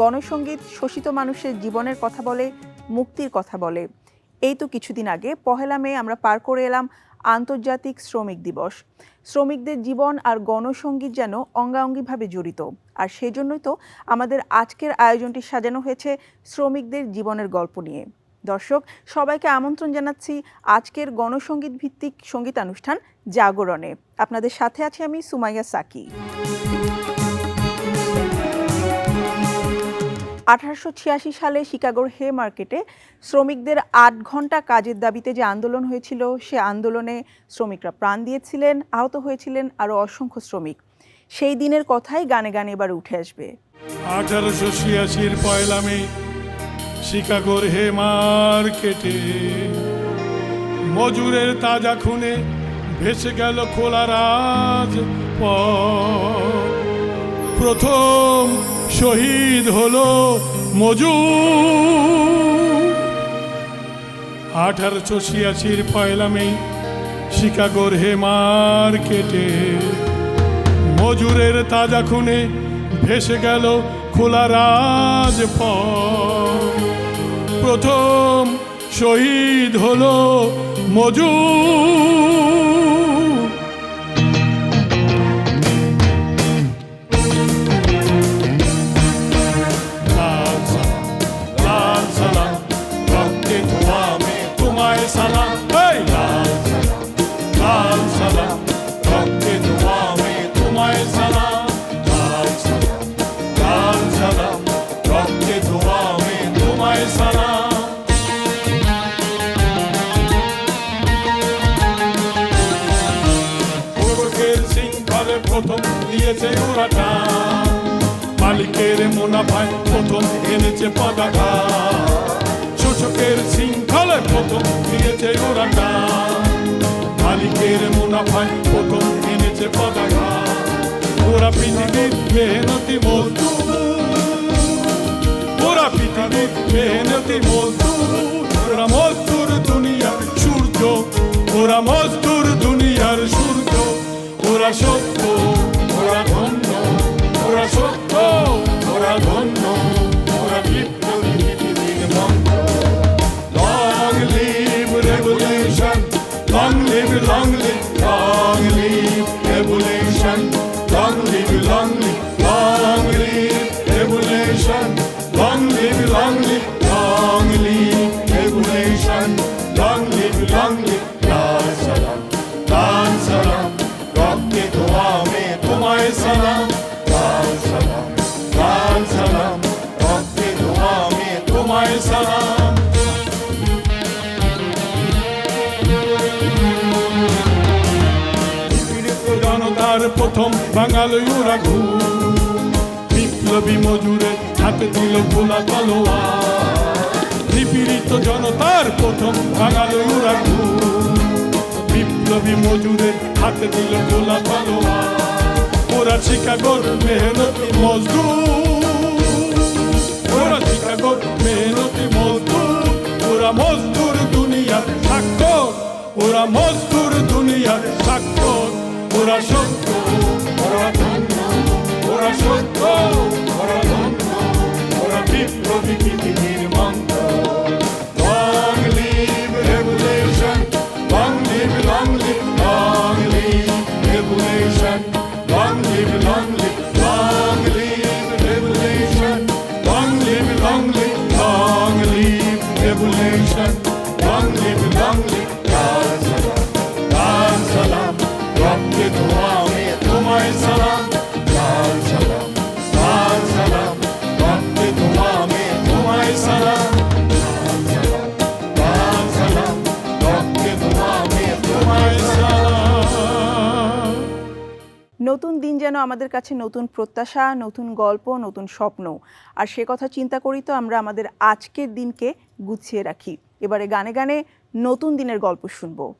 গণসঙ্গীত শোষিত মানুষের জীবনের কথা বলে, মুক্তির কথা বলে। এই তো কিছুদিন আগে, পহেলা মে আমরা পার করে এলাম আন্তর্জাতিক শ্রমিক দিবস। শ্রমিকদের জীবন আর গণসঙ্গীত যেন অঙ্গাঙ্গিভাবে জড়িত। আর সেজন্যই তো আমাদের আজকের আয়োজনটি সাজানো হয়েছে শ্রমিকদের জীবনের গল্প নিয়ে। দর্শক, সবাইকে আমন্ত্রণ জানাচ্ছি আজকের গণসঙ্গীত ভিত্তিক সঙ্গীতানুষ্ঠান জাগরণে। আপনাদের সাথে আছি আমি সুমাইয়া সাকি। আঠারোশো ছিয়াশি সালে শিকাগোর হে মার্কেটে শ্রমিকদের আট ঘণ্টা কাজের দাবিতে যে আন্দোলন হয়েছিল, সে আন্দোলনে শ্রমিকরা প্রাণ দিয়েছিলেন, আহত হয়েছিলেন আরও অসংখ্য শ্রমিক। সেই দিনের কথাই গানে গানে এবার উঠে আসবে। আঠারোশো ছিয়াশির পয়লা মে শিকাগোর হে মার্কেটে মজুরের তাজা খুনে ভেসে গেল খোলা রাজ প্রথম শহীদ হলো মজু। আঠারোশো ছিয়াশির পয়লা মে শিকাগোর হে মার্কেটে মজুরের তাজা খুনে ভেসে গেল খোলা রাজপথ। প্রথম শহীদ হলো মজুর দিয়েছে ওরা মালিকের মুনাফায় প্রথম এনেছে পতাকা। শোষকের শৃঙ্খলে প্রথম দিয়েছে টান। মালিকের মুনাফায় প্রথম এনেছে পতাকা। ওরা পৃথিবীর মেহনতি মজদুর। ওরা পৃথিবীর মেহনতি মজদুর। ওরা মজদুর দুনিয়ার সূর্য। ওরা মজদুর দুনিয়ার সূর্য। ওরা সত্য। Long live long live, long live revolution. Long live, long live, long live প্রথম বাঙালি ঘুম। বিপ্লবী মজুরে হাতে দিল গোলা তলোয়ার। নিপীড়িত জনতার প্রথম বাঙালি ঘুম। বিপ্লবী মজুরে হাতে দিল গোলা তলোয়ার। ওরা শিকাগোর মেহনতি মজদুর। ওরা শিকাগোর মেহনতি মজদুর। ওরা মজদুর দুনিয়ার স্বাক্ষর ওরা মজদুর দুনিয়ার স্বাক্ষর ওরা সত্য দিন যেন আমাদের কাছে নতুন প্রত্যাশা, নতুন গল্প, নতুন স্বপ্ন। আর সে কথা চিন্তা করি তো আমরা আমাদের আজকের দিনকে গুছিয়ে রাখি। এবারে গানে গানে নতুন দিনের গল্প শুনব।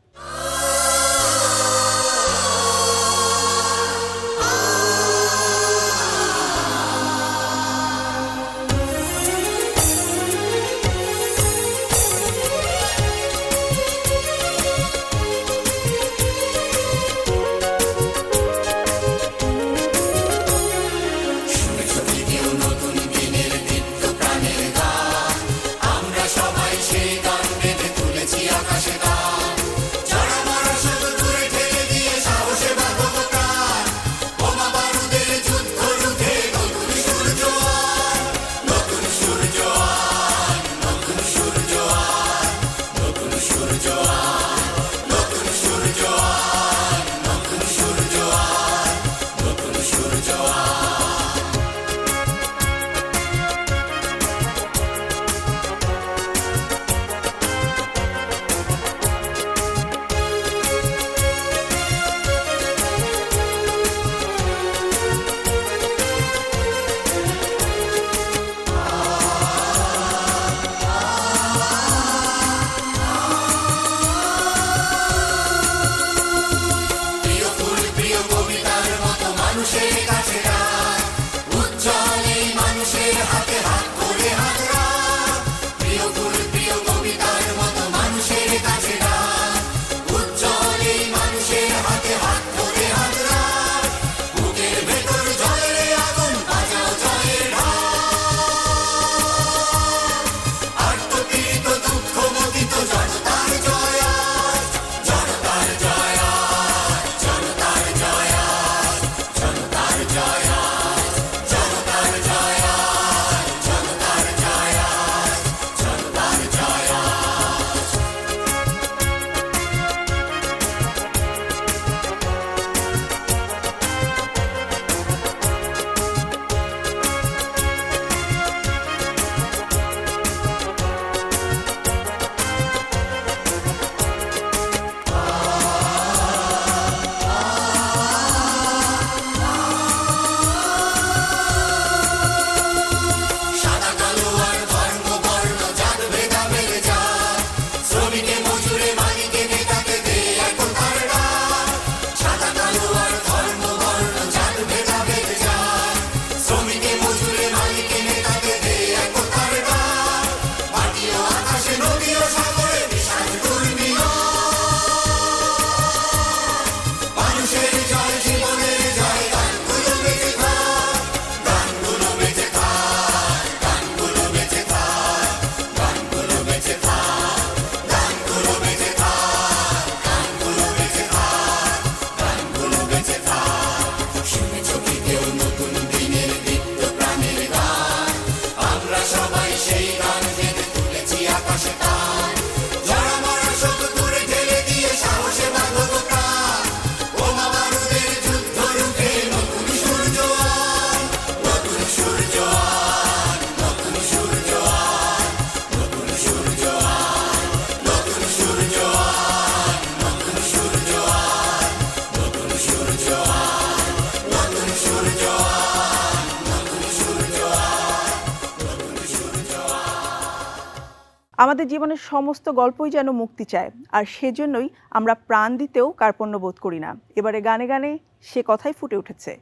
আমাদের জীবনের সমস্ত গল্পই যেন মুক্তি চায়, আর সেজন্যই আমরা প্রাণ দিতেও কার্পণ্য বোধ করি না। এবারে গানে গানে সে কথাই ফুটে উঠেছে।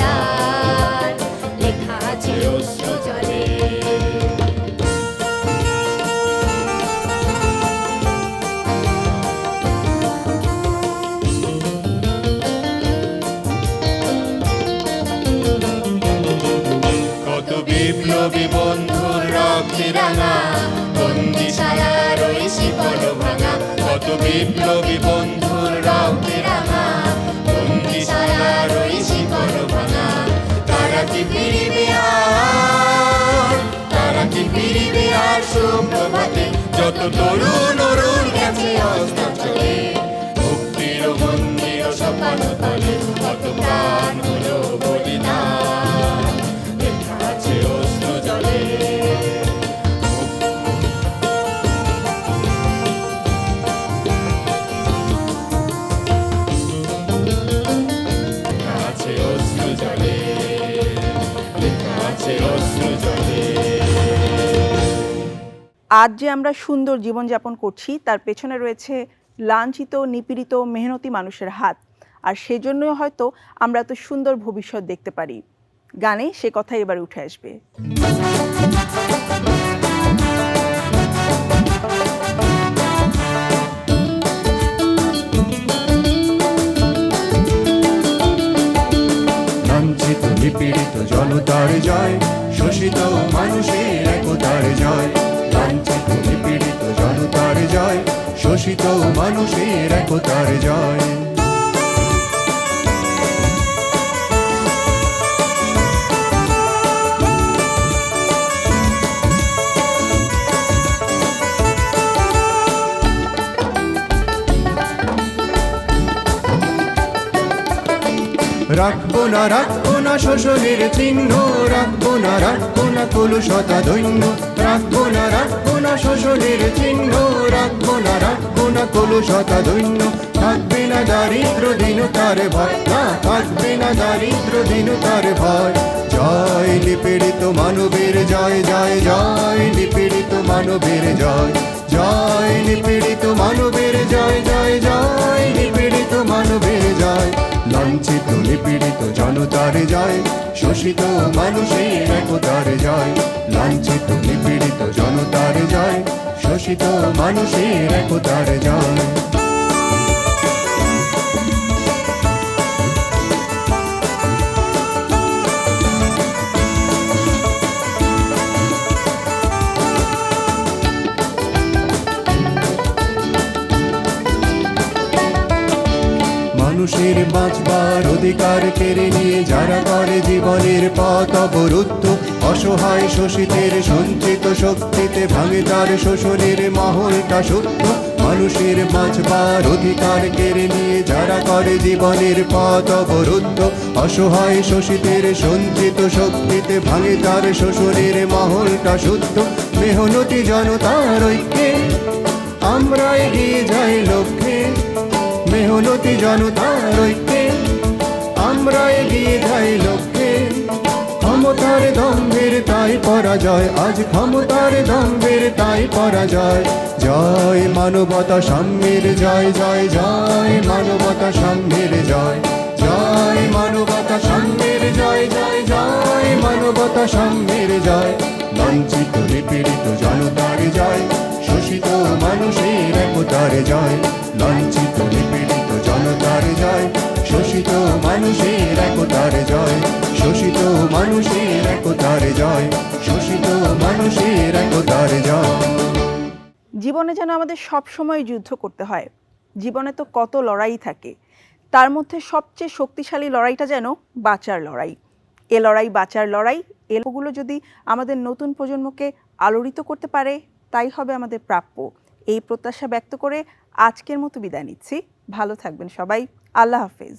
দার লেখা আছে অশ্রু তরুণ অরুণ গেছে অস্ত চলে ভক্তির মন্দির সপান তলে কত প্রাণ আজ যে আমরা সুন্দর জীবনযাপন করছি, তার পেছনে রয়েছে লাঞ্ছিত, নিপীড়িত, মেহনতি মানুষের হাত। আর সেজন্যই হয়তো আমরা তো সুন্দর ভবিষ্যৎ দেখতে পারি। গানে সে কথাই এবার উঠে আসবে। লাঞ্ছিত, নিপীড়িত জনতার যায় শোষিত মানুষের বিকশিত মানুষের একতার জয়। রাখব না রাখব না শোষণের চিহ্ন, রাখব না রাখব না কলুষতা দৈন্য, রাখব না রাখব না শোষণের চিহ্ন, রাখব না রাখব না কলুষতা দৈন্য। থাকবে না দারিদ্র দিন তার ভয়, না, থাকবে না দারিদ্র দিন তার ভয়। জয় নিপীড়িত মানবের জয় জয় জয় নিপীড়িত মানবের জয়। জয় নিপীড়িত মানবের জয় জয় জয় নিপীড়িত মানবের জয়। লঞ্চ নিপীড়িত জনতার জয়, শোষিত মানুষের একতার জয়, লাঞ্ছিত নিপীড়িত জনতার জয়, শোষিত মানুষের একতার জয়। বাঁচবার অধিকার কেড়ে নিয়ে যারা করে জীবনের পথ অবরুদ্ধ, অসহায় শোষিতের সঞ্চিত শক্তিতে ভাঙে তার শোষণের মহলটা সত্য মানুষের বাঁচবার অধিকার কেড়ে নিয়ে যারা করে জীবনের পথ অবরুদ্ধ, অসহায় শোষিতের সঞ্চিত শক্তিতে ভাঙে তার শোষণের মহলটা শুদ্ধ। মেহনতি জনতার ঐক্যে আমরা এগিয়ে যাই লক্ষ্যে। মেহনতি জনতার ঐক্যে। আমরা এগিয়ে যাই লক্ষ্যে। ক্ষমতার দম্ভের তাই পরাজয়। আজ ক্ষমতার দম্ভের তাই পরাজয়। জয় মানবতা সাম্যের জয় জয় জয় মানবতা সাম্যের জয়। জয় মানবতা সাম্যের জয় জয় জয় মানবতা সাম্যের জয়। বঞ্চিত নিপীড়িত জনতার জয়, শোষিত মানুষের একতার জয়। লাঞ্ছিত নিপীড়িত জনতার জয়, শোষিত মানুষের একতার জয়। শোষিত মানুষের একতার জয়, শোষিত মানুষের একতার জয়। জীবনে যেন আমাদের সব সময় যুদ্ধ করতে হয়। জীবনে তো কত লড়াই থাকে। তার মধ্যে সবচেয়ে শক্তিশালী লড়াইটা যেন বাঁচার লড়াই। এ লড়াই, বাঁচার লড়াই এগুলো যদি আমাদের নতুন প্রজন্মকে আলোড়িত করতে পারে, তাই হবে আমাদের প্রাপ্য। এই প্রত্যাশা ব্যক্ত করে আজকের মতো বিদায় নিচ্ছি। ভালো থাকবেন সবাই। আল্লাহ হাফেজ।